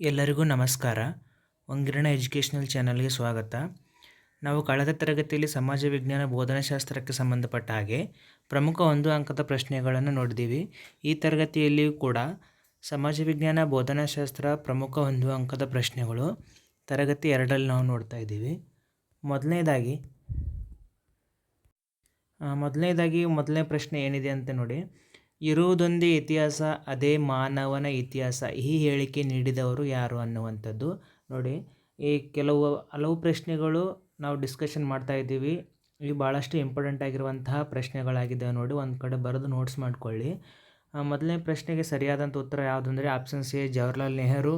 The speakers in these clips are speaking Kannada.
ಎಲ್ಲರಿಗೂ ನಮಸ್ಕಾರ. ಒಂಗಿರಣ ಎಜುಕೇಷನಲ್ ಚಾನಲ್ಗೆ ಸ್ವಾಗತ. ನಾವು ಕಳೆದ ತರಗತಿಯಲ್ಲಿ ಸಮಾಜ ವಿಜ್ಞಾನ ಬೋಧನಾಶಾಸ್ತ್ರಕ್ಕೆ ಸಂಬಂಧಪಟ್ಟ ಹಾಗೆ ಪ್ರಮುಖ ಒಂದು ಅಂಕದ ಪ್ರಶ್ನೆಗಳನ್ನು ನೋಡಿದ್ದೀವಿ. ಈ ತರಗತಿಯಲ್ಲಿಯೂ ಕೂಡ ಸಮಾಜ ವಿಜ್ಞಾನ ಬೋಧನಾಶಾಸ್ತ್ರ ಪ್ರಮುಖ ಒಂದು ಅಂಕದ ಪ್ರಶ್ನೆಗಳು ತರಗತಿ ಎರಡರಲ್ಲಿ ನಾವು ನೋಡ್ತಾ ಇದ್ದೀವಿ. ಮೊದಲನೇದಾಗಿ ಮೊದಲನೇದಾಗಿ ಮೊದಲನೇ ಪ್ರಶ್ನೆ ಏನಿದೆ ಅಂತ ನೋಡಿ. ಇರುವುದೊಂದೇ ಇತಿಹಾಸ, ಅದೇ ಮಾನವನ ಇತಿಹಾಸ. ಈ ಹೇಳಿಕೆ ನೀಡಿದವರು ಯಾರು ಅನ್ನುವಂಥದ್ದು ನೋಡಿ. ಈ ಕೆಲವು, ಹಲವು ಪ್ರಶ್ನೆಗಳು ನಾವು ಡಿಸ್ಕಷನ್ ಮಾಡ್ತಾ ಇದ್ದೀವಿ. ಇವು ಭಾಳಷ್ಟು ಇಂಪಾರ್ಟೆಂಟ್ ಆಗಿರುವಂತಹ ಪ್ರಶ್ನೆಗಳಾಗಿದ್ದಾವೆ ನೋಡಿ. ಒಂದು ಕಡೆ ಬರೆದು ನೋಟ್ಸ್ ಮಾಡ್ಕೊಳ್ಳಿ. ಮೊದಲನೇ ಪ್ರಶ್ನೆಗೆ ಸರಿಯಾದಂಥ ಉತ್ತರ ಯಾವುದು ಅಂದರೆ options A Jawaharlal Nehru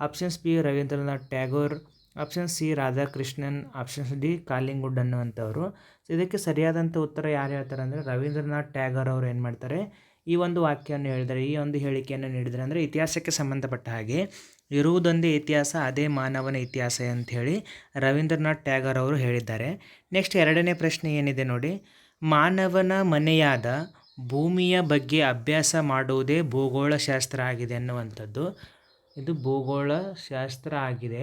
options B Rabindranath Tagore option C Radhakrishnan options D Collingwood ಅನ್ನುವಂಥವ್ರು. ಇದಕ್ಕೆ ಸರಿಯಾದಂಥ ಉತ್ತರ ಯಾರು ಹೇಳ್ತಾರೆ ಅಂದರೆ ರವೀಂದ್ರನಾಥ್ ಟ್ಯಾಗೋರ್ ಅವರು ಏನು ಮಾಡ್ತಾರೆ? ಈ ಒಂದು ವಾಕ್ಯವನ್ನು ಹೇಳಿದರೆ, ಈ ಒಂದು ಹೇಳಿಕೆಯನ್ನು ನೀಡಿದರೆ ಅಂದರೆ ಇತಿಹಾಸಕ್ಕೆ ಸಂಬಂಧಪಟ್ಟ ಹಾಗೆ, ಇರುವುದೊಂದೇ ಇತಿಹಾಸ, ಅದೇ ಮಾನವನ ಇತಿಹಾಸ ಅಂಥೇಳಿ ರವೀಂದ್ರನಾಥ್ ಟ್ಯಾಗರ್ ಅವರು ಹೇಳಿದ್ದಾರೆ. ನೆಕ್ಸ್ಟ್ ಎರಡನೇ ಪ್ರಶ್ನೆ ಏನಿದೆ ನೋಡಿ, ಮಾನವನ ಮನೆಯಾದ ಭೂಮಿಯ ಬಗ್ಗೆ ಅಭ್ಯಾಸ ಮಾಡುವುದೇ ಭೂಗೋಳಶಾಸ್ತ್ರ ಆಗಿದೆ ಅನ್ನುವಂಥದ್ದು. ಇದು ಭೂಗೋಳ ಶಾಸ್ತ್ರ ಆಗಿದೆ.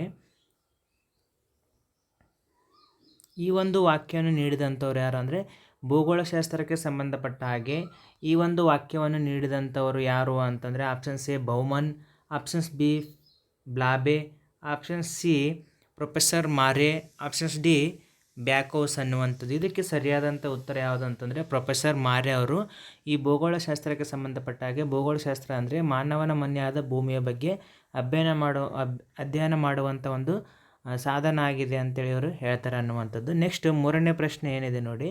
ಈ ಒಂದು ವಾಕ್ಯವನ್ನು ನೀಡಿದಂಥವ್ರು ಯಾರು ಅಂದರೆ ಭೂಗೋಳಶಾಸ್ತ್ರಕ್ಕೆ ಸಂಬಂಧಪಟ್ಟ ಹಾಗೆ ಈ ಒಂದು ವಾಕ್ಯವನ್ನು ನೀಡಿದಂಥವರು ಯಾರು ಅಂತಂದರೆ options A Bowman options B ಬ್ಲಾಬೆ, option C professor ಮಾರೆ ಆಪ್ಷನ್ಸ್ ಡಿ ಬ್ಯಾಕೋಸ್ ಅನ್ನುವಂಥದ್ದು. ಇದಕ್ಕೆ ಸರಿಯಾದಂಥ ಉತ್ತರ ಯಾವುದು ಅಂತಂದರೆ ಪ್ರೊಫೆಸರ್ ಮಾರೆ ಅವರು ಈ ಭೂಗೋಳಶಾಸ್ತ್ರಕ್ಕೆ ಸಂಬಂಧಪಟ್ಟ ಹಾಗೆ ಭೂಗೋಳಶಾಸ್ತ್ರ ಅಂದರೆ ಮಾನವನ ಮನೆಯಾದ ಭೂಮಿಯ ಬಗ್ಗೆ ಅಧ್ಯಯನ ಮಾಡೋ ಅಧ್ಯಯನ ಮಾಡುವಂಥ ಒಂದು ಸಾಧನ ಆಗಿದೆ ಅಂತೇಳಿ ಅವರು ಹೇಳ್ತಾರೆ ಅನ್ನುವಂಥದ್ದು. ನೆಕ್ಸ್ಟ್ ಮೂರನೇ ಪ್ರಶ್ನೆ ಏನಿದೆ ನೋಡಿ.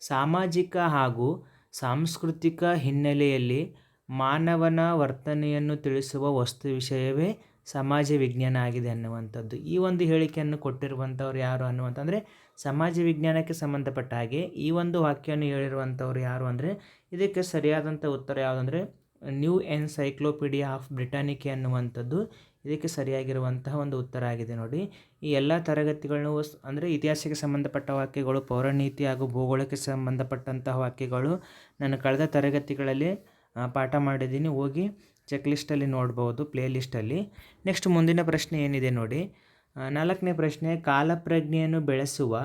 ಸಾಮಾಜಿಕ ಹಾಗೂ ಸಾಂಸ್ಕೃತಿಕ ಹಿನ್ನೆಲೆಯಲ್ಲಿ ಮಾನವನ ವರ್ತನೆಯನ್ನು ತಿಳಿಸುವ ವಸ್ತು ವಿಷಯವೇ ಸಮಾಜ ವಿಜ್ಞಾನ ಆಗಿದೆ ಅನ್ನುವಂಥದ್ದು. ಈ ಒಂದು ಹೇಳಿಕೆಯನ್ನು ಕೊಟ್ಟಿರುವಂಥವ್ರು ಯಾರು ಅನ್ನುವಂಥಂದರೆ ಸಮಾಜ ವಿಜ್ಞಾನಕ್ಕೆ ಸಂಬಂಧಪಟ್ಟ ಹಾಗೆ ಈ ಒಂದು ವಾಕ್ಯವನ್ನು ಹೇಳಿರುವಂಥವ್ರು ಯಾರು ಅಂದರೆ, ಇದಕ್ಕೆ ಸರಿಯಾದಂಥ ಉತ್ತರ ಯಾವುದಂದರೆ, ನ್ಯೂ ಎನ್ಸೈಕ್ಲೋಪೀಡಿಯಾ ಆಫ್ ಬ್ರಿಟಾನಿಕೆ ಅನ್ನುವಂಥದ್ದು. ಇದಕ್ಕೆ ಸರಿಯಾಗಿರುವಂತಹ ಒಂದು ಉತ್ತರ ಆಗಿದೆ ನೋಡಿ. ಈ ಎಲ್ಲ ತರಗತಿಗಳನ್ನು ಅಂದರೆ ಇತಿಹಾಸಕ್ಕೆ ಸಂಬಂಧಪಟ್ಟ ವಾಕ್ಯಗಳು, ಪೌರನೀತಿ ಹಾಗೂ ಭೂಗೋಳಕ್ಕೆ ಸಂಬಂಧಪಟ್ಟಂತಹ ವಾಕ್ಯಗಳು ನಾನು ಕಳೆದ ತರಗತಿಗಳಲ್ಲಿ ಪಾಠ ಮಾಡಿದ್ದೀನಿ. ಹೋಗಿ ಚೆಕ್ ಲಿಸ್ಟಲ್ಲಿ ನೋಡ್ಬೋದು ಪ್ಲೇ ಲಿಸ್ಟಲ್ಲಿ ನೆಕ್ಸ್ಟ್ ಮುಂದಿನ ಪ್ರಶ್ನೆ ಏನಿದೆ ನೋಡಿ. ನಾಲ್ಕನೇ ಪ್ರಶ್ನೆ, ಕಾಲಪ್ರಜ್ಞೆಯನ್ನು ಬೆಳೆಸುವ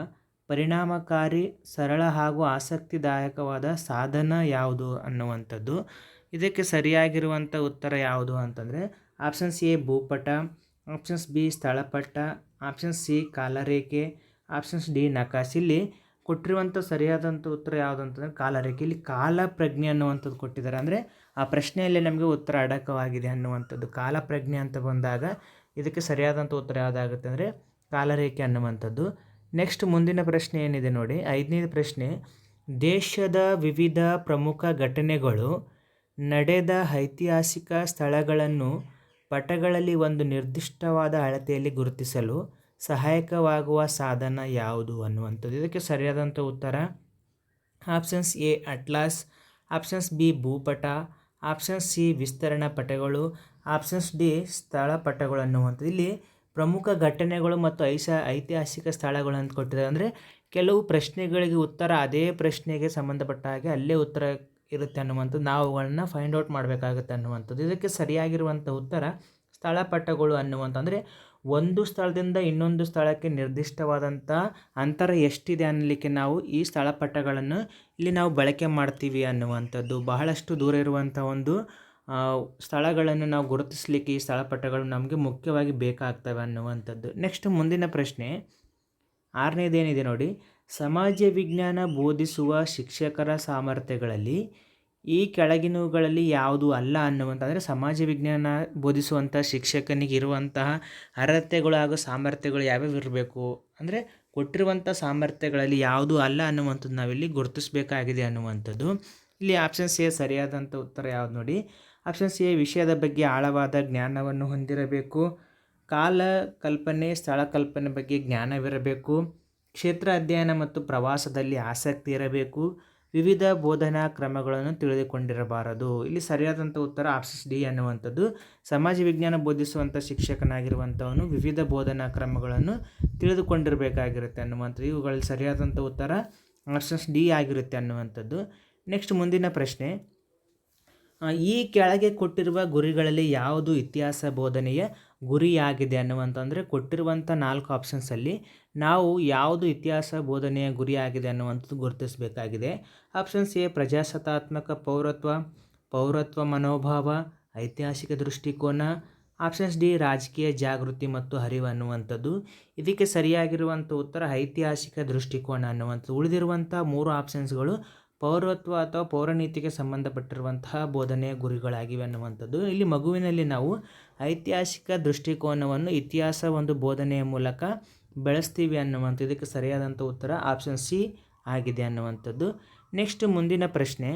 ಪರಿಣಾಮಕಾರಿ, ಸರಳ ಹಾಗೂ ಆಸಕ್ತಿದಾಯಕವಾದ ಸಾಧನ ಯಾವುದು ಅನ್ನುವಂಥದ್ದು. ಇದಕ್ಕೆ ಸರಿಯಾಗಿರುವಂಥ ಉತ್ತರ ಯಾವುದು ಅಂತಂದರೆ ಆಪ್ಷನ್ಸ್ ಎ ಭೂಪಟ. ಆಪ್ಷನ್ಸ್ ಬಿ ಸ್ಥಳಪಟ್ಟ. ಆಪ್ಷನ್ಸ್ ಸಿ ಕಾಲರೇಖೆ. ಆಪ್ಷನ್ಸ್ ಡಿ ನಕಾಶೆ. ಇಲ್ಲಿ ಕೊಟ್ಟಿರುವಂಥ ಸರಿಯಾದಂಥ ಉತ್ತರ ಯಾವುದು ಅಂತಂದರೆ ಕಾಲರೇಖೆ. ಇಲ್ಲಿ ಕಾಲ ಪ್ರಜ್ಞೆ ಅನ್ನುವಂಥದ್ದು ಕೊಟ್ಟಿದ್ದಾರೆ. ಅಂದರೆ ಆ ಪ್ರಶ್ನೆಯಲ್ಲಿ ನಮಗೆ ಉತ್ತರ ಅಡಕವಾಗಿದೆ ಅನ್ನುವಂಥದ್ದು. ಕಾಲ ಪ್ರಜ್ಞೆ ಅಂತ ಬಂದಾಗ ಇದಕ್ಕೆ ಸರಿಯಾದಂಥ ಉತ್ತರ ಯಾವುದಾಗುತ್ತೆ ಅಂದರೆ ಕಾಲರೇಖೆ ಅನ್ನುವಂಥದ್ದು. ನೆಕ್ಸ್ಟ್ ಮುಂದಿನ ಪ್ರಶ್ನೆ ಏನಿದೆ ನೋಡಿ. ಐದನೇ ಪ್ರಶ್ನೆ, ದೇಶದ ವಿವಿಧ ಪ್ರಮುಖ ಘಟನೆಗಳು ನಡೆದ ಐತಿಹಾಸಿಕ ಸ್ಥಳಗಳನ್ನು ಪಟಗಳಲ್ಲಿ ಒಂದು ನಿರ್ದಿಷ್ಟವಾದ ಅಳತೆಯಲ್ಲಿ ಗುರುತಿಸಲು ಸಹಾಯಕವಾಗುವ ಸಾಧನ ಯಾವುದು ಅನ್ನುವಂಥದ್ದು. ಇದಕ್ಕೆ ಸರಿಯಾದಂಥ ಉತ್ತರ, options A, atlas, options B, ಭೂಪಟ, options C, ವಿಸ್ತರಣಾ ಪಟಗಳು, ಆಪ್ಷನ್ಸ್ ಡಿ, ಸ್ಥಳ ಪಟಗಳು ಅನ್ನುವಂಥದ್ದು. ಇಲ್ಲಿ ಪ್ರಮುಖ ಘಟನೆಗಳು ಮತ್ತು ಐಸ, ಐತಿಹಾಸಿಕ ಸ್ಥಳಗಳು ಅಂತ ಕೊಟ್ಟಿದ್ದಾರೆ. ಅಂದರೆ ಕೆಲವು ಪ್ರಶ್ನೆಗಳಿಗೆ ಉತ್ತರ, ಅದೇ ಪ್ರಶ್ನೆಗೆ ಸಂಬಂಧಪಟ್ಟ ಹಾಗೆ ಅಲ್ಲೇ ಉತ್ತರ ಇರುತ್ತೆ ಅನ್ನುವಂಥದ್ದು ನಾವು ಅವುಗಳನ್ನ ಫೈಂಡ್ ಔಟ್ ಮಾಡಬೇಕಾಗುತ್ತೆ ಅನ್ನುವಂಥದ್ದು. ಇದಕ್ಕೆ ಸರಿಯಾಗಿರುವಂಥ ಉತ್ತರ ಸ್ಥಳಪಟಗಳು ಅನ್ನುವಂಥ ಅಂದರೆ ಒಂದು ಸ್ಥಳದಿಂದ ಇನ್ನೊಂದು ಸ್ಥಳಕ್ಕೆ ನಿರ್ದಿಷ್ಟವಾದಂಥ ಅಂತರ ಎಷ್ಟಿದೆ ಅನ್ನಲಿಕ್ಕೆ ನಾವು ಈ ಸ್ಥಳಪಟಗಳನ್ನು ಇಲ್ಲಿ ನಾವು ಬಳಕೆ ಮಾಡ್ತೀವಿ ಅನ್ನುವಂಥದ್ದು. ಬಹಳಷ್ಟು ದೂರ ಇರುವಂಥ ಒಂದು ಸ್ಥಳಗಳನ್ನು ನಾವು ಗುರುತಿಸಲಿಕ್ಕೆ ಈ ಸ್ಥಳಪಟಗಳು ನಮಗೆ ಮುಖ್ಯವಾಗಿ ಬೇಕಾಗ್ತವೆ ಅನ್ನುವಂಥದ್ದು. ನೆಕ್ಸ್ಟ್ ಮುಂದಿನ ಪ್ರಶ್ನೆ, ಆರನೇದೇನಿದೆ ನೋಡಿ. ಸಮಾಜ ವಿಜ್ಞಾನ ಬೋಧಿಸುವ ಶಿಕ್ಷಕರ ಸಾಮರ್ಥ್ಯಗಳಲ್ಲಿ ಈ ಕೆಳಗಿನವುಗಳಲ್ಲಿ ಯಾವುದು ಅಲ್ಲ ಅನ್ನುವಂಥ ಅಂದರೆ ಸಮಾಜ ವಿಜ್ಞಾನ ಬೋಧಿಸುವಂಥ ಶಿಕ್ಷಕನಿಗೆ ಇರುವಂತಹ ಅರ್ಹತೆಗಳು ಹಾಗೂ ಸಾಮರ್ಥ್ಯಗಳು ಯಾವ್ಯಾವು ಇರಬೇಕು? ಅಂದರೆ ಕೊಟ್ಟಿರುವಂಥ ಸಾಮರ್ಥ್ಯಗಳಲ್ಲಿ ಯಾವುದು ಅಲ್ಲ ಅನ್ನುವಂಥದ್ದು ನಾವಿಲ್ಲಿ ಗುರುತಿಸಬೇಕಾಗಿದೆ ಅನ್ನುವಂಥದ್ದು. ಇಲ್ಲಿ ಆಪ್ಷನ್ಸ್ ಎ ಸರಿಯಾದಂಥ ಉತ್ತರ ಯಾವ್ದು ನೋಡಿ? ಆಪ್ಷನ್ಸ್ ಎ ವಿಷಯದ ಬಗ್ಗೆ ಆಳವಾದ ಜ್ಞಾನವನ್ನು ಹೊಂದಿರಬೇಕು. ಕಾಲ ಕಲ್ಪನೆ ಸ್ಥಳ ಕಲ್ಪನೆ ಬಗ್ಗೆ ಜ್ಞಾನವಿರಬೇಕು. ಕ್ಷೇತ್ರ ಅಧ್ಯಯನ ಮತ್ತು ಪ್ರವಾಸದಲ್ಲಿ ಆಸಕ್ತಿ ಇರಬೇಕು. ವಿವಿಧ ಬೋಧನಾ ಕ್ರಮಗಳನ್ನು ತಿಳಿದುಕೊಂಡಿರಬಾರದು. ಇಲ್ಲಿ ಸರಿಯಾದಂಥ ಉತ್ತರ ಆಪ್ಷನ್ಸ್ ಡಿ ಅನ್ನುವಂಥದ್ದು ಸಮಾಜ ವಿಜ್ಞಾನ ಬೋಧಿಸುವಂಥ ಶಿಕ್ಷಕನಾಗಿರುವಂಥವನು ವಿವಿಧ ಬೋಧನಾ ಕ್ರಮಗಳನ್ನು ತಿಳಿದುಕೊಂಡಿರಬೇಕಾಗಿರುತ್ತೆ ಅನ್ನುವಂಥದ್ದು. ಇವುಗಳಲ್ಲಿ ಸರಿಯಾದಂಥ ಉತ್ತರ ಆಪ್ಷನ್ಸ್ ಡಿ ಆಗಿರುತ್ತೆ ಅನ್ನುವಂಥದ್ದು. ನೆಕ್ಸ್ಟ್ ಮುಂದಿನ ಪ್ರಶ್ನೆ. ಈ ಕೆಳಗೆ ಕೊಟ್ಟಿರುವ ಗುರಿಗಳಲ್ಲಿ ಯಾವುದು ಇತಿಹಾಸ ಬೋಧನೆಯ ಗುರಿಯಾಗಿದೆ ಅನ್ನುವಂಥಂದರೆ ಕೊಟ್ಟಿರುವಂಥ ನಾಲ್ಕು ಆಪ್ಷನ್ಸಲ್ಲಿ ನಾವು ಯಾವುದು ಇತಿಹಾಸ ಬೋಧನೆಯ ಗುರಿಯಾಗಿದೆ ಅನ್ನುವಂಥದ್ದು ಗುರುತಿಸಬೇಕಾಗಿದೆ. ಆಪ್ಷನ್ಸ್ ಎ, ಪ್ರಜಾಸತ್ತಾತ್ಮಕ ಪೌರತ್ವ ಪೌರತ್ವ ಮನೋಭಾವ, ಐತಿಹಾಸಿಕ ದೃಷ್ಟಿಕೋನ. ಆಪ್ಷನ್ಸ್ ಡಿ, ರಾಜಕೀಯ ಜಾಗೃತಿ ಮತ್ತು ಅರಿವು ಅನ್ನುವಂಥದ್ದು. ಇದಕ್ಕೆ ಸರಿಯಾಗಿರುವಂಥ ಉತ್ತರ ಐತಿಹಾಸಿಕ ದೃಷ್ಟಿಕೋನ ಅನ್ನುವಂಥದ್ದು. ಉಳಿದಿರುವಂಥ ಮೂರು ಆಪ್ಷನ್ಸ್ಗಳು ಪೌರತ್ವ ಅಥವಾ ಪೌರನೀತಿಗೆ ಸಂಬಂಧಪಟ್ಟಿರುವಂತಹ ಬೋಧನೆಯ ಗುರಿಗಳಾಗಿವೆ ಅನ್ನುವಂಥದ್ದು. ಇಲ್ಲಿ ಮಗುವಿನಲ್ಲಿ ನಾವು ಐತಿಹಾಸಿಕ ದೃಷ್ಟಿಕೋನವನ್ನು ಇತಿಹಾಸ ಒಂದು ಬೋಧನೆಯ ಮೂಲಕ ಬೆಳೆಸ್ತೀವಿ ಅನ್ನುವಂಥ ಇದಕ್ಕೆ ಸರಿಯಾದಂಥ ಉತ್ತರ ಆಪ್ಷನ್ ಸಿ ಆಗಿದೆ ಅನ್ನುವಂಥದ್ದು. ನೆಕ್ಸ್ಟ್ ಮುಂದಿನ ಪ್ರಶ್ನೆ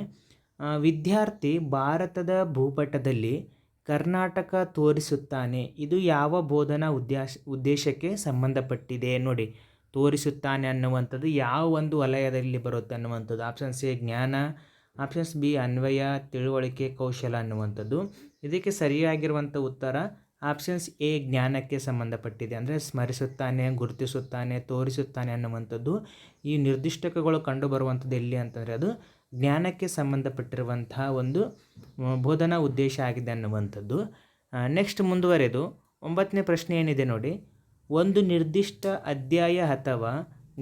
ವಿದ್ಯಾರ್ಥಿ ಭಾರತದ ಭೂಪಟದಲ್ಲಿ ಕರ್ನಾಟಕ ತೋರಿಸುತ್ತಾನೆ. ಇದು ಯಾವ ಬೋಧನಾ ಉದ್ದೇಶ ಉದ್ದೇಶಕ್ಕೆ ಸಂಬಂಧಪಟ್ಟಿದೆ? ನೋಡಿ, ತೋರಿಸುತ್ತಾನೆ ಅನ್ನುವಂಥದ್ದು ಯಾವ ಒಂದು ವಲಯದಲ್ಲಿ ಬರುತ್ತೆ ಅನ್ನುವಂಥದ್ದು. ಆಪ್ಷನ್ಸ್ ಎ ಜ್ಞಾನ. ಆಪ್ಷನ್ಸ್ ಬಿ, ಅನ್ವಯ, ತಿಳುವಳಿಕೆ, ಕೌಶಲ ಅನ್ನುವಂಥದ್ದು. ಇದಕ್ಕೆ ಸರಿಯಾಗಿರುವಂಥ ಉತ್ತರ ಆಪ್ಷನ್ಸ್ ಎ, ಜ್ಞಾನಕ್ಕೆ ಸಂಬಂಧಪಟ್ಟಿದೆ. ಅಂದರೆ ಸ್ಮರಿಸುತ್ತಾನೆ, ಗುರುತಿಸುತ್ತಾನೆ, ತೋರಿಸುತ್ತಾನೆ ಅನ್ನುವಂಥದ್ದು ಈ ನಿರ್ದಿಷ್ಟಕಗಳು ಕಂಡುಬರುವಂಥದ್ದು ಎಲ್ಲಿ ಅಂತಂದರೆ ಅದು ಜ್ಞಾನಕ್ಕೆ ಸಂಬಂಧಪಟ್ಟಿರುವಂತಹ ಒಂದು ಬೋಧನಾ ಉದ್ದೇಶ ಆಗಿದೆ ಅನ್ನುವಂಥದ್ದು. ನೆಕ್ಸ್ಟ್ ಮುಂದುವರೆದು ಒಂಬತ್ತನೇ ಪ್ರಶ್ನೆ ಏನಿದೆ ನೋಡಿ. ಒಂದು ನಿರ್ದಿಷ್ಟ ಅಧ್ಯಾಯ ಅಥವಾ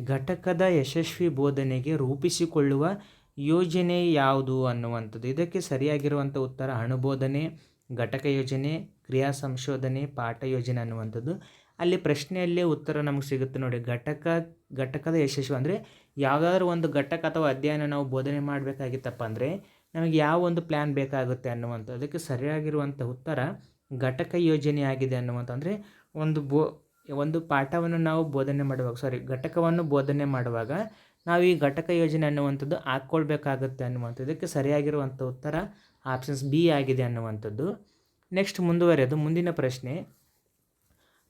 ಘಟಕದ ಯಶಸ್ವಿ ಬೋಧನೆಗೆ ರೂಪಿಸಿಕೊಳ್ಳುವ ಯೋಜನೆ ಯಾವುದು ಅನ್ನುವಂಥದ್ದು. ಇದಕ್ಕೆ ಸರಿಯಾಗಿರುವಂಥ ಉತ್ತರ ಅಣುಬೋಧನೆ, ಘಟಕ ಯೋಜನೆ, ಕ್ರಿಯಾ ಸಂಶೋಧನೆ, ಪಾಠ ಯೋಜನೆ ಅನ್ನುವಂಥದ್ದು. ಅಲ್ಲಿ ಪ್ರಶ್ನೆಯಲ್ಲೇ ಉತ್ತರ ನಮಗೆ ಸಿಗುತ್ತೆ ನೋಡಿ. ಘಟಕ, ಘಟಕದ ಯಶಸ್ವಿ ಅಂದರೆ ಯಾವುದಾದ್ರೂ ಒಂದು ಘಟಕ ಅಥವಾ ಅಧ್ಯಯನ ನಾವು ಬೋಧನೆ ಮಾಡಬೇಕಾಗಿತ್ತಪ್ಪ ಅಂದರೆ ನಮಗೆ ಯಾವ ಒಂದು ಪ್ಲ್ಯಾನ್ ಬೇಕಾಗುತ್ತೆ ಅನ್ನುವಂಥ ಅದಕ್ಕೆ ಸರಿಯಾಗಿರುವಂಥ ಉತ್ತರ ಘಟಕ ಯೋಜನೆ ಆಗಿದೆ ಅನ್ನುವಂಥ ಅಂದರೆ ಒಂದು ಬೋ, ಒಂದು ಪಾಠವನ್ನು ನಾವು ಬೋಧನೆ ಮಾಡುವಾಗ ಸಾರಿ ಘಟಕವನ್ನು ಬೋಧನೆ ಮಾಡುವಾಗ ನಾವು ಈ ಘಟಕ ಯೋಜನೆ ಅನ್ನುವಂಥದ್ದು ಹಾಕ್ಕೊಳ್ಬೇಕಾಗುತ್ತೆ ಅನ್ನುವಂಥದ್ದು. ಇದಕ್ಕೆ ಸರಿಯಾಗಿರುವಂಥ ಉತ್ತರ ಆಪ್ಷನ್ಸ್ ಬಿ ಆಗಿದೆ ಅನ್ನುವಂಥದ್ದು. ನೆಕ್ಸ್ಟ್ ಮುಂದುವರೆಯೋದು, ಮುಂದಿನ ಪ್ರಶ್ನೆ.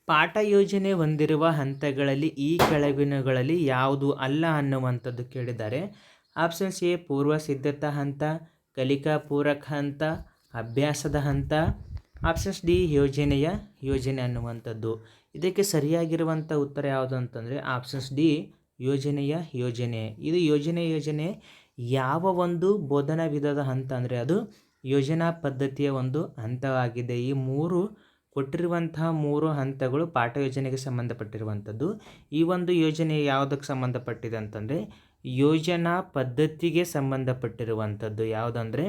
ಪಾಠ ಯೋಜನೆ ಹೊಂದಿರುವ ಹಂತಗಳಲ್ಲಿ ಈ ಕೆಳಗಿನಗಳಲ್ಲಿ ಯಾವುದು ಅಲ್ಲ ಅನ್ನುವಂಥದ್ದು ಕೇಳಿದ್ದಾರೆ. ಆಪ್ಷನ್ಸ್ ಎ ಪೂರ್ವ ಸಿದ್ಧತಾ ಹಂತ, ಕಲಿಕಾ ಪೂರಕ ಹಂತ, ಅಭ್ಯಾಸದ ಹಂತ. ಆಪ್ಷನ್ಸ್ ಡಿ ಯೋಜನೆಯ ಯೋಜನೆ ಅನ್ನುವಂಥದ್ದು. ಇದಕ್ಕೆ ಸರಿಯಾಗಿರುವಂಥ ಉತ್ತರ ಯಾವುದು ಅಂತಂದರೆ ಆಪ್ಷನ್ಸ್ ಡಿ ಯೋಜನೆಯ ಯೋಜನೆ. ಇದು ಯೋಜನೆ ಯೋಜನೆ ಯಾವ ಒಂದು ಬೋಧನಾ ವಿಧದ ಹಂತ ಅಂದರೆ ಅದು ಯೋಜನಾ ಪದ್ಧತಿಯ ಒಂದು ಹಂತವಾಗಿದೆ. ಈ ಮೂರು ಕೊಟ್ಟಿರುವಂತಹ ಮೂರು ಹಂತಗಳು ಪಾಠ ಯೋಜನೆಗೆ ಸಂಬಂಧಪಟ್ಟಿರುವಂಥದ್ದು. ಈ ಒಂದು ಯೋಜನೆ ಯಾವುದಕ್ಕೆ ಸಂಬಂಧಪಟ್ಟಿದೆ ಅಂತಂದರೆ ಯೋಜನಾ ಪದ್ಧತಿಗೆ ಸಂಬಂಧಪಟ್ಟಿರುವಂಥದ್ದು. ಯಾವುದಂದರೆ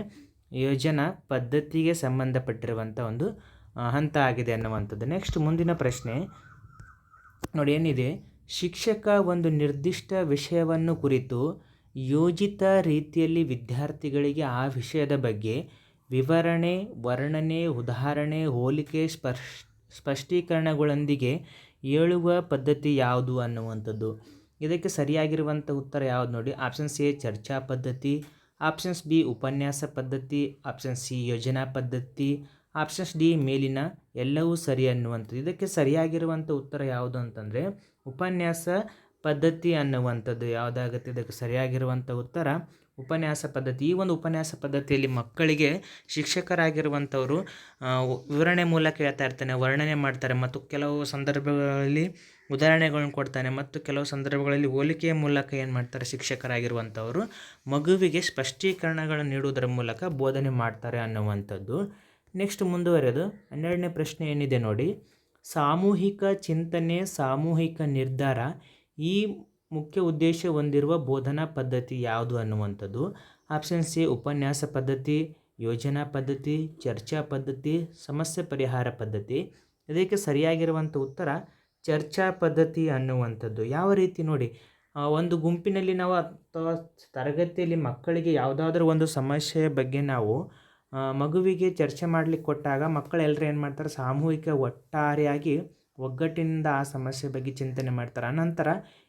ಯೋಜನಾ ಪದ್ಧತಿಗೆ ಸಂಬಂಧಪಟ್ಟಿರುವಂಥ ಒಂದು ಹಂತ ಆಗಿದೆ ಅನ್ನುವಂಥದ್ದು. ನೆಕ್ಸ್ಟ್ ಮುಂದಿನ ಪ್ರಶ್ನೆ ನೋಡಿ ಏನಿದೆ? ಶಿಕ್ಷಕ ಒಂದು ನಿರ್ದಿಷ್ಟ ವಿಷಯವನ್ನು ಕುರಿತು ಯೋಜಿತ ರೀತಿಯಲ್ಲಿ ವಿದ್ಯಾರ್ಥಿಗಳಿಗೆ ಆ ವಿಷಯದ ಬಗ್ಗೆ ವಿವರಣೆ, ವರ್ಣನೆ, ಉದಾಹರಣೆ, ಹೋಲಿಕೆ ಸ್ಪರ್ಶ್, ಸ್ಪಷ್ಟೀಕರಣಗಳೊಂದಿಗೆ ಹೇಳುವ ಪದ್ಧತಿ ಯಾವುದು ಅನ್ನುವಂಥದ್ದು. ಇದಕ್ಕೆ ಸರಿಯಾಗಿರುವಂಥ ಉತ್ತರ ಯಾವುದು ನೋಡಿ. ಆಪ್ಷನ್ಸ್ ಎ, ಚರ್ಚಾ ಪದ್ಧತಿ. ಆಪ್ಷನ್ಸ್ ಬಿ, ಉಪನ್ಯಾಸ ಪದ್ಧತಿ. ಆಪ್ಷನ್ ಸಿ, ಯೋಜನಾ ಪದ್ಧತಿ. ಆಪ್ಷನ್ಸ್ ಡಿ, ಮೇಲಿನ ಎಲ್ಲವೂ ಸರಿ ಅನ್ನುವಂಥದ್ದು. ಇದಕ್ಕೆ ಸರಿಯಾಗಿರುವಂಥ ಉತ್ತರ ಯಾವುದು ಅಂತಂದರೆ, ಉಪನ್ಯಾಸ ಪದ್ಧತಿ ಅನ್ನುವಂಥದ್ದು ಯಾವುದಾಗುತ್ತೆ? ಇದಕ್ಕೆ ಸರಿಯಾಗಿರುವಂಥ ಉತ್ತರ, ಉಪನ್ಯಾಸ ಪದ್ಧತಿ. ಈ ಒಂದು ಉಪನ್ಯಾಸ ಪದ್ಧತಿಯಲ್ಲಿ ಮಕ್ಕಳಿಗೆ ಶಿಕ್ಷಕರಾಗಿರುವಂಥವರು ವಿವರಣೆ ಮೂಲಕ ಹೇಳ್ತಾ ಇರ್ತಾನೆ, ವರ್ಣನೆ ಮಾಡ್ತಾರೆ ಮತ್ತು ಕೆಲವು ಸಂದರ್ಭಗಳಲ್ಲಿ ಉದಾಹರಣೆಗಳನ್ನು ಕೊಡ್ತಾನೆ ಮತ್ತು ಕೆಲವು ಸಂದರ್ಭಗಳಲ್ಲಿ ಹೋಲಿಕೆಯ ಮೂಲಕ ಏನು ಮಾಡ್ತಾರೆ? ಶಿಕ್ಷಕರಾಗಿರುವಂಥವರು ಮಗುವಿಗೆ ಸ್ಪಷ್ಟೀಕರಣಗಳನ್ನು ನೀಡುವುದರ ಮೂಲಕ ಬೋಧನೆ ಮಾಡ್ತಾರೆ ಅನ್ನುವಂಥದ್ದು. ನೆಕ್ಸ್ಟ್ ಮುಂದುವರೆದು ಹನ್ನೆರಡನೇ ಪ್ರಶ್ನೆ ಏನಿದೆ ನೋಡಿ. ಸಾಮೂಹಿಕ ಚಿಂತನೆ, ಸಾಮೂಹಿಕ ನಿರ್ಧಾರ ಈ ಮುಖ್ಯ ಉದ್ದೇಶ ಹೊಂದಿರುವ ಬೋಧನಾ ಪದ್ಧತಿ ಯಾವುದು ಅನ್ನುವಂಥದ್ದು. ಆಪ್ಷನ್ ಸಿ, ಉಪನ್ಯಾಸ ಪದ್ಧತಿ, ಯೋಜನಾ ಪದ್ಧತಿ, ಚರ್ಚಾ ಪದ್ಧತಿ, ಸಮಸ್ಯೆ ಪರಿಹಾರ ಪದ್ಧತಿ. ಇದಕ್ಕೆ ಸರಿಯಾಗಿರುವಂಥ ಉತ್ತರ ಚರ್ಚಾ ಪದ್ಧತಿ ಅನ್ನುವಂಥದ್ದು. ಯಾವ ರೀತಿ ನೋಡಿ ಒಂದು ಗುಂಪಿನಲ್ಲಿ ನಾವು ಅಥವಾ ತರಗತಿಯಲ್ಲಿ ಮಕ್ಕಳಿಗೆ ಯಾವುದಾದ್ರೂ ಒಂದು ಸಮಸ್ಯೆಯ ಬಗ್ಗೆ ನಾವು ಮಗುವಿಗೆ ಚರ್ಚೆ ಮಾಡಲಿಕ್ಕೆ ಕೊಟ್ಟಾಗ ಮಕ್ಕಳೆಲ್ಲರೂ ಏನು ಮಾಡ್ತಾರೆ, ಸಾಮೂಹಿಕ ಒಟ್ಟಾರೆಯಾಗಿ ಒಗ್ಗಟ್ಟಿನಿಂದ ಆ ಸಮಸ್ಯೆ ಬಗ್ಗೆ ಚಿಂತನೆ ಮಾಡ್ತಾರೆ. ಅನಂತರ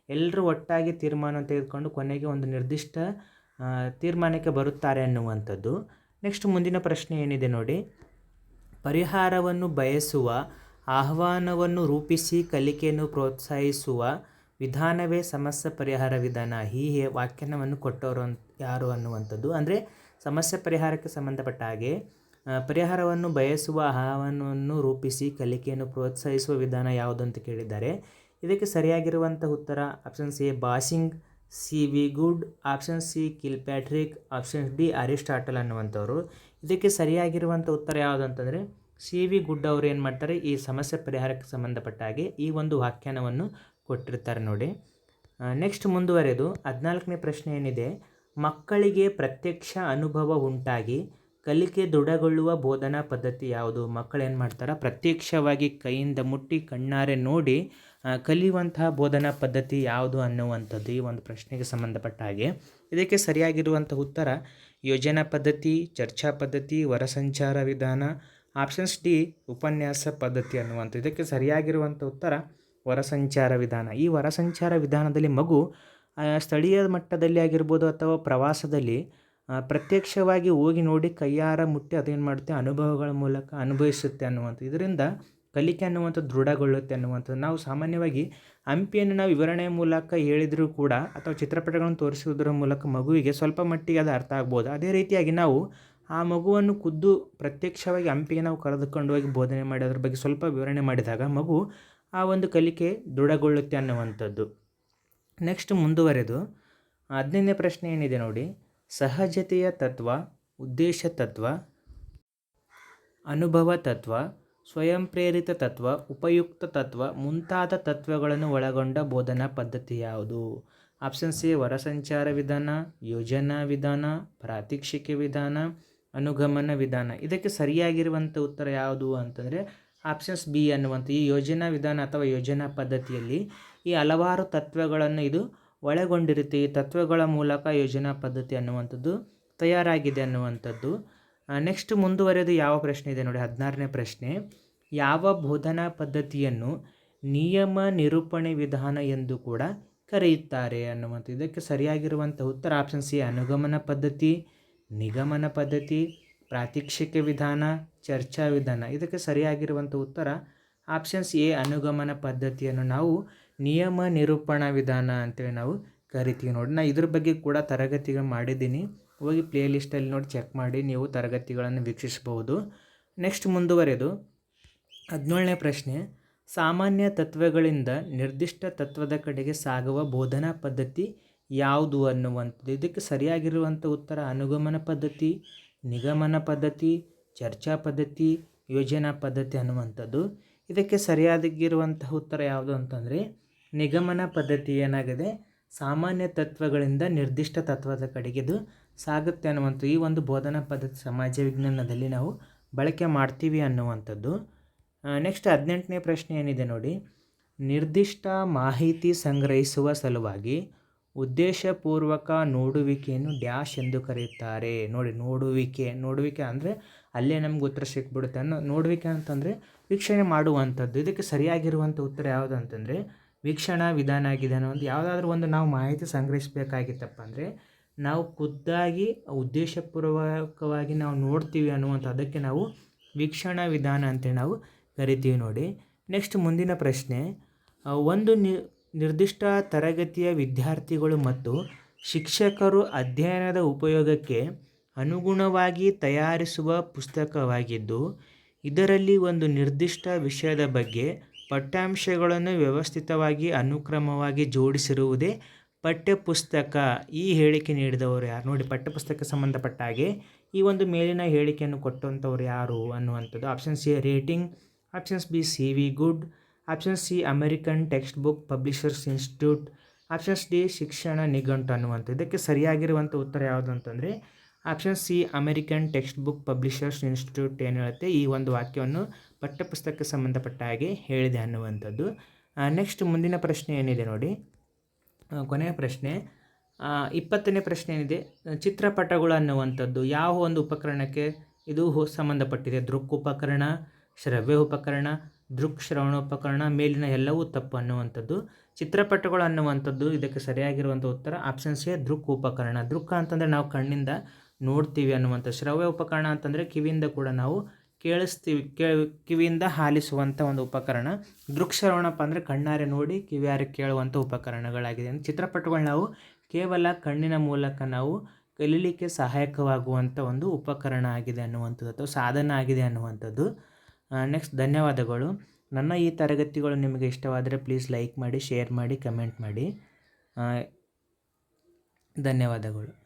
ಎಲ್ಲರೂ ಒಟ್ಟಾಗಿ ತೀರ್ಮಾನ ತೆಗೆದುಕೊಂಡು ಕೊನೆಗೆ ಒಂದು ನಿರ್ದಿಷ್ಟ ತೀರ್ಮಾನಕ್ಕೆ ಬರುತ್ತಾರೆ ಅನ್ನುವಂಥದ್ದು. ನೆಕ್ಸ್ಟ್ ಮುಂದಿನ ಪ್ರಶ್ನೆ ಏನಿದೆ ನೋಡಿ. ಪರಿಹಾರವನ್ನು ಬಯಸುವ, ಆಹ್ವಾನವನ್ನು ರೂಪಿಸಿ ಕಲಿಕೆಯನ್ನು ಪ್ರೋತ್ಸಾಹಿಸುವ ವಿಧಾನವೇ ಸಮಸ್ಯೆ ಪರಿಹಾರ ವಿಧಾನ. ಹೀಗೆ ವಾಕ್ಯನವನ್ನು ಕೊಟ್ಟವರು ಯಾರು ಅನ್ನುವಂಥದ್ದು. ಅಂದರೆ ಸಮಸ್ಯೆ ಪರಿಹಾರಕ್ಕೆ ಸಂಬಂಧಪಟ್ಟ ಹಾಗೆ ಪರಿಹಾರವನ್ನು ಬಯಸುವ ಆಹ್ವಾನವನ್ನು ರೂಪಿಸಿ ಕಲಿಕೆಯನ್ನು ಪ್ರೋತ್ಸಾಹಿಸುವ ವಿಧಾನ ಯಾವುದು ಅಂತ ಕೇಳಿದ್ದಾರೆ. ಇದಕ್ಕೆ ಸರಿಯಾಗಿರುವಂಥ ಉತ್ತರ option C Bossing C V, good. Option C Kilpatrick option D Aristotle ಅನ್ನುವಂಥವ್ರು. ಇದಕ್ಕೆ ಸರಿಯಾಗಿರುವಂಥ ಉತ್ತರ ಯಾವುದು ಅಂತಂದರೆ ಸಿ ವಿ, ಗುಡ್ ಅವರು ಏನು ಮಾಡ್ತಾರೆ, ಈ ಸಮಸ್ಯೆ ಪರಿಹಾರಕ್ಕೆ ಸಂಬಂಧಪಟ್ಟ ಹಾಗೆ ಈ ಒಂದು ವ್ಯಾಖ್ಯಾನವನ್ನು ಕೊಟ್ಟಿರ್ತಾರೆ ನೋಡಿ. ನೆಕ್ಸ್ಟ್ ಮುಂದುವರೆದು ಹದಿನಾಲ್ಕನೇ ಪ್ರಶ್ನೆ ಏನಿದೆ ಮಕ್ಕಳಿಗೆ ಪ್ರತ್ಯಕ್ಷ ಅನುಭವ ಉಂಟಾಗಿ ಕಲಿಕೆ ದೃಢಗೊಳ್ಳುವ ಬೋಧನಾ ಪದ್ಧತಿ ಯಾವುದು? ಮಕ್ಕಳು ಏನು ಮಾಡ್ತಾರೆ? ಪ್ರತ್ಯಕ್ಷವಾಗಿ ಕೈಯಿಂದ ಮುಟ್ಟಿ ಕಣ್ಣಾರೆ ನೋಡಿ ಕಲಿಯುವಂತಹ ಬೋಧನಾ ಪದ್ಧತಿ ಯಾವುದು ಅನ್ನುವಂಥದ್ದು ಈ ಒಂದು ಪ್ರಶ್ನೆಗೆ ಸಂಬಂಧಪಟ್ಟ ಹಾಗೆ. ಇದಕ್ಕೆ ಸರಿಯಾಗಿರುವಂಥ ಉತ್ತರ, ಯೋಜನಾ ಪದ್ಧತಿ, ಚರ್ಚಾ ಪದ್ಧತಿ ಹೊರಸಂಚಾರ ವಿಧಾನ, ಆಪ್ಷನ್ಸ್ ಡಿ, ಉಪನ್ಯಾಸ ಪದ್ಧತಿ ಅನ್ನುವಂಥ ಇದಕ್ಕೆ ಸರಿಯಾಗಿರುವಂಥ ಉತ್ತರ ಹೊರಸಂಚಾರ ವಿಧಾನ. ಈ ಹೊರಸಂಚಾರ ವಿಧಾನದಲ್ಲಿ ಮಗು ಸ್ಥಳೀಯ ಮಟ್ಟದಲ್ಲಿ ಆಗಿರ್ಬೋದು ಅಥವಾ ಪ್ರವಾಸದಲ್ಲಿ ಪ್ರತ್ಯಕ್ಷವಾಗಿ ಹೋಗಿ ನೋಡಿ ಕೈಯಾರ ಮುಟ್ಟಿ ಅದೇನು ಮಾಡುತ್ತೆ, ಅನುಭವಗಳ ಮೂಲಕ ಅನುಭವಿಸುತ್ತೆ ಅನ್ನುವಂಥ ಇದರಿಂದ ಕಲಿಕೆ ಅನ್ನುವಂಥದ್ದು ದೃಢಗೊಳ್ಳುತ್ತೆ ಅನ್ನುವಂಥದ್ದು. ನಾವು ಸಾಮಾನ್ಯವಾಗಿ ಹಂಪಿಯನ್ನು ನಾವು ವಿವರಣೆ ಮೂಲಕ ಹೇಳಿದರೂ ಕೂಡ ಅಥವಾ ಚಿತ್ರಪಟಗಳನ್ನು ತೋರಿಸುವುದರ ಮೂಲಕ ಮಗುವಿಗೆ ಸ್ವಲ್ಪ ಮಟ್ಟಿಗೆ ಅದು ಅರ್ಥ ಆಗ್ಬೋದು. ಅದೇ ರೀತಿಯಾಗಿ ನಾವು ಆ ಮಗುವನ್ನು ಖುದ್ದು ಪ್ರತ್ಯಕ್ಷವಾಗಿ ಹಂಪಿಗೆ ನಾವು ಕರೆದುಕೊಂಡು ಹೋಗಿ ಬೋಧನೆ ಮಾಡಿ, ಅದ್ರ ಬಗ್ಗೆ ಸ್ವಲ್ಪ ವಿವರಣೆ ಮಾಡಿದಾಗ ಮಗು ಆ ಒಂದು ಕಲಿಕೆ ದೃಢಗೊಳ್ಳುತ್ತೆ ಅನ್ನುವಂಥದ್ದು. ನೆಕ್ಸ್ಟ್ ಮುಂದುವರೆದು, ಹದಿನೈದನೇ ಪ್ರಶ್ನೆ ಏನಿದೆ ನೋಡಿ. ಸಹಜತೆಯ ತತ್ವ, ಉದ್ದೇಶ ತತ್ವ, ಅನುಭವ ತತ್ವ ಸ್ವಯಂ ಪ್ರೇರಿತ ತತ್ವ, ಉಪಯುಕ್ತ ತತ್ವ, ಮುಂತಾದ ತತ್ವಗಳನ್ನು ಒಳಗೊಂಡ ಬೋಧನಾ ಪದ್ಧತಿ ಯಾವುದು? ಆಪ್ಷನ್ ಸಿ ಹೊರಸಂಚಾರ ವಿಧಾನ, ಯೋಜನಾ ವಿಧಾನ, ಪ್ರಾತ್ಯಕ್ಷಿಕೆ ವಿಧಾನ, ಅನುಗಮನ ವಿಧಾನ. ಇದಕ್ಕೆ ಸರಿಯಾಗಿರುವಂಥ ಉತ್ತರ ಯಾವುದು ಅಂತಂದರೆ ಆಪ್ಷನ್ಸ್ ಬಿ ಅನ್ನುವಂಥ ಈ ಯೋಜನಾ ವಿಧಾನ ಅಥವಾ ಯೋಜನಾ ಪದ್ಧತಿಯಲ್ಲಿ ಈ ಹಲವಾರು ತತ್ವಗಳನ್ನು ಇದು ಒಳಗೊಂಡಿರುತ್ತೆ. ಈ ತತ್ವಗಳ ಮೂಲಕ ಯೋಜನಾ ಪದ್ಧತಿ ಅನ್ನುವಂಥದ್ದು ತಯಾರಾಗಿದೆ ಅನ್ನುವಂಥದ್ದು. ನೆಕ್ಸ್ಟ್ ಮುಂದುವರೆದು ಯಾವ ಪ್ರಶ್ನೆ ಇದೆ ನೋಡಿ, ಹದಿನಾರನೇ ಪ್ರಶ್ನೆ. ಯಾವ ಬೋಧನಾ ಪದ್ಧತಿಯನ್ನು ನಿಯಮ ನಿರೂಪಣೆ ವಿಧಾನ ಎಂದು ಕೂಡ ಕರೆಯುತ್ತಾರೆ ಅನ್ನುವಂಥ ಇದಕ್ಕೆ ಸರಿಯಾಗಿರುವಂಥ ಉತ್ತರ ಆಪ್ಷನ್ ಸಿ ಅನುಗಮನ ಪದ್ಧತಿ, ನಿಗಮನ ಪದ್ಧತಿ, ಪ್ರಾತ್ಯಕ್ಷಿಕ ವಿಧಾನ, ಚರ್ಚಾ ವಿಧಾನ. ಇದಕ್ಕೆ ಸರಿಯಾಗಿರುವಂಥ ಉತ್ತರ ಆಪ್ಷನ್ಸ್ ಎ ಅನುಗಮನ ಪದ್ಧತಿಯನ್ನು ನಾವು ನಿಯಮ ನಿರೂಪಣಾ ವಿಧಾನ ಅಂತೇಳಿ ನಾವು ಕರಿತೀವಿ ನೋಡಿ. ನಾ ಇದ್ರ ಬಗ್ಗೆ ಕೂಡ ತರಗತಿಗಳು ಮಾಡಿದ್ದೀನಿ. ಹೋಗಿ ಪ್ಲೇ ಲಿಸ್ಟಲ್ಲಿ ನೋಡಿ ಚೆಕ್ ಮಾಡಿ ನೀವು ತರಗತಿಗಳನ್ನು ವೀಕ್ಷಿಸಬಹುದು. ನೆಕ್ಸ್ಟ್ ಮುಂದುವರೆದು ಹದಿನೇಳನೇ ಪ್ರಶ್ನೆ. ಸಾಮಾನ್ಯ ತತ್ವಗಳಿಂದ ನಿರ್ದಿಷ್ಟ ತತ್ವದ ಕಡೆಗೆ ಸಾಗುವ ಬೋಧನಾ ಪದ್ಧತಿ ಯಾವುದು ಅನ್ನುವಂಥದ್ದು. ಇದಕ್ಕೆ ಸರಿಯಾಗಿರುವಂಥ ಉತ್ತರ ಅನುಗಮನ ಪದ್ಧತಿ, ನಿಗಮನ ಪದ್ಧತಿ, ಚರ್ಚಾ ಪದ್ಧತಿ, ಯೋಜನಾ ಪದ್ಧತಿ ಅನ್ನುವಂಥದ್ದು. ಇದಕ್ಕೆ ಸರಿಯಾದಗಿರುವಂತಹ ಉತ್ತರ ಯಾವುದು ಅಂತಂದರೆ ನಿಗಮನ ಪದ್ಧತಿ ಏನಾಗಿದೆ? ಸಾಮಾನ್ಯ ತತ್ವಗಳಿಂದ ನಿರ್ದಿಷ್ಟ ತತ್ವದ ಕಡೆಗೆ ಇದು ಸಾಗುತ್ತೆ ಅನ್ನುವಂಥ ಈ ಒಂದು ಬೋಧನಾ ಪದ್ಧತಿ ಸಮಾಜ ವಿಜ್ಞಾನದಲ್ಲಿ ನಾವು ಬಳಕೆ ಮಾಡ್ತೀವಿ ಅನ್ನುವಂಥದ್ದು. ನೆಕ್ಸ್ಟ್ ಹದಿನೆಂಟನೇ ಪ್ರಶ್ನೆ ಏನಿದೆ ನೋಡಿ. ನಿರ್ದಿಷ್ಟ ಮಾಹಿತಿ ಸಂಗ್ರಹಿಸುವ ಸಲುವಾಗಿ ಉದ್ದೇಶಪೂರ್ವಕ ನೋಡುವಿಕೆಯನ್ನು ಡ್ಯಾಶ್ ಎಂದು ಕರೆಯುತ್ತಾರೆ. ನೋಡಿ, ನೋಡುವಿಕೆ ನೋಡುವಿಕೆ ಅಂದರೆ ಅಲ್ಲೇ ನಮ್ಗೆ ಉತ್ತರ ಸಿಕ್ಬಿಡುತ್ತೆ ಅನ್ನೋ, ನೋಡುವಿಕೆ ಅಂತಂದರೆ ವೀಕ್ಷಣೆ ಮಾಡುವಂಥದ್ದು. ಇದಕ್ಕೆ ಸರಿಯಾಗಿರುವಂಥ ಉತ್ತರ ಯಾವುದು ಅಂತಂದರೆ ವೀಕ್ಷಣಾ ವಿಧಾನ ಆಗಿದೆ ಅನ್ನೋ ಒಂದು ಯಾವುದಾದ್ರೂ ಒಂದು ನಾವು ಮಾಹಿತಿ ಸಂಗ್ರಹಿಸಬೇಕಾಗಿತ್ತಪ್ಪ ಅಂದರೆ ನಾವು ಖುದ್ದಾಗಿ ಉದ್ದೇಶಪೂರ್ವಕವಾಗಿ ನಾವು ನೋಡ್ತೀವಿ ಅನ್ನುವಂಥ ಅದಕ್ಕೆ ನಾವು ವೀಕ್ಷಣಾ ವಿಧಾನ ಅಂತೇಳಿ ನಾವು ಕರಿತೀವಿ ನೋಡಿ. ನೆಕ್ಸ್ಟ್ ಮುಂದಿನ ಪ್ರಶ್ನೆ ಒಂದು ನಿರ್ದಿಷ್ಟ ತರಗತಿಯ ವಿದ್ಯಾರ್ಥಿಗಳು ಮತ್ತು ಶಿಕ್ಷಕರು ಅಧ್ಯಯನದ ಉಪಯೋಗಕ್ಕೆ ಅನುಗುಣವಾಗಿ ತಯಾರಿಸುವ ಪುಸ್ತಕವಾಗಿದ್ದು, ಇದರಲ್ಲಿ ಒಂದು ನಿರ್ದಿಷ್ಟ ವಿಷಯದ ಬಗ್ಗೆ ಪಠ್ಯಾಂಶಗಳನ್ನು ವ್ಯವಸ್ಥಿತವಾಗಿ ಅನುಕ್ರಮವಾಗಿ ಜೋಡಿಸಿರುವುದೇ ಪಠ್ಯಪುಸ್ತಕ. ಈ ಹೇಳಿಕೆ ನೀಡಿದವರು ಯಾರು? ನೋಡಿ, ಪಠ್ಯಪುಸ್ತಕ ಸಂಬಂಧಪಟ್ಟ ಹಾಗೆ ಈ ಒಂದು ಮೇಲಿನ ಹೇಳಿಕೆಯನ್ನು ಕೊಟ್ಟಂಥವ್ರು ಯಾರು ಅನ್ನುವಂಥದ್ದು. Option C, rating. Options B, C, V, good. Option C, American text book publishers institute options D, ಶಿಕ್ಷಣ ನಿಘಂಟು ಅನ್ನುವಂಥದ್ದು. ಇದಕ್ಕೆ ಸರಿಯಾಗಿರುವಂಥ ಉತ್ತರ ಯಾವುದು ಅಂತಂದರೆ option C, American text book publishers institute ಏನು ಹೇಳುತ್ತೆ? ಈ ಒಂದು ವಾಕ್ಯವನ್ನು ಪಠ್ಯಪುಸ್ತಕಕ್ಕೆ ಸಂಬಂಧಪಟ್ಟ ಹಾಗೆ ಹೇಳಿದೆ ಅನ್ನುವಂಥದ್ದು. ನೆಕ್ಸ್ಟ್ ಮುಂದಿನ ಪ್ರಶ್ನೆ ಏನಿದೆ ನೋಡಿ? ಕೊನೆಯ ಪ್ರಶ್ನೆ. ಇಪ್ಪತ್ತನೇ ಪ್ರಶ್ನೆ ಏನಿದೆ? ಚಿತ್ರಪಟಗಳು ಅನ್ನುವಂಥದ್ದು ಯಾವ ಒಂದು ಉಪಕರಣಕ್ಕೆ ಇದು ಸಂಬಂಧಪಟ್ಟಿದೆ? ದೃಕ್ ಉಪಕರಣ, ಶ್ರವ್ಯ ಉಪಕರಣ, ದೃಕ್ ಶ್ರವಣೋಪಕರಣ ಮೇಲಿನ ಎಲ್ಲವೂ ತಪ್ಪು ಅನ್ನುವಂಥದ್ದು. ಚಿತ್ರಪಟಗಳು ಅನ್ನುವಂಥದ್ದು ಇದಕ್ಕೆ ಸರಿಯಾಗಿರುವಂಥ ಉತ್ತರ ಆಪ್ಷನ್ ಸಿ, ದೃಕ್ ಉಪಕರಣ. ದೃಕ್ ಅಂತಂದರೆ ನಾವು ಕಣ್ಣಿಂದ ನೋಡ್ತೀವಿ ಅನ್ನುವಂಥ ಶ್ರವ್ಯ ಉಪಕರಣ ಅಂತಂದರೆ ಕಿವಿಯಿಂದ ಕೂಡ ನಾವು ಕೇಳಿಸ್ತೀವಿ, ಕೇ, ಕಿವಿಯಿಂದ ಹಾಲಿಸುವಂಥ ಒಂದು ಉಪಕರಣ. ದೃಕ್ಶ್ರವಣಪ್ಪ ಅಂದರೆ ಕಣ್ಣಾರೆ ನೋಡಿ ಕಿವಿಯಾರೆ ಕೇಳುವಂಥ ಉಪಕರಣಗಳಾಗಿದೆ. ಚಿತ್ರಪಟಗಳು ನಾವು ಕೇವಲ ಕಣ್ಣಿನ ಮೂಲಕ ನಾವು ಕಲೀಲಿಕ್ಕೆ ಸಹಾಯಕವಾಗುವಂಥ ಒಂದು ಉಪಕರಣ ಆಗಿದೆ ಅನ್ನುವಂಥದ್ದು ಅಥವಾ ಸಾಧನ ಆಗಿದೆ ಅನ್ನುವಂಥದ್ದು. ನೆಕ್ಸ್ಟ್ ಧನ್ಯವಾದಗಳು. ನನ್ನ ಈ ತರಗತಿಗಳು ನಿಮಗೆ ಇಷ್ಟವಾದರೆ ಪ್ಲೀಸ್ ಲೈಕ್ ಮಾಡಿ ಶೇರ್ ಮಾಡಿ ಕಮೆಂಟ್ ಮಾಡಿ. ಧನ್ಯವಾದಗಳು.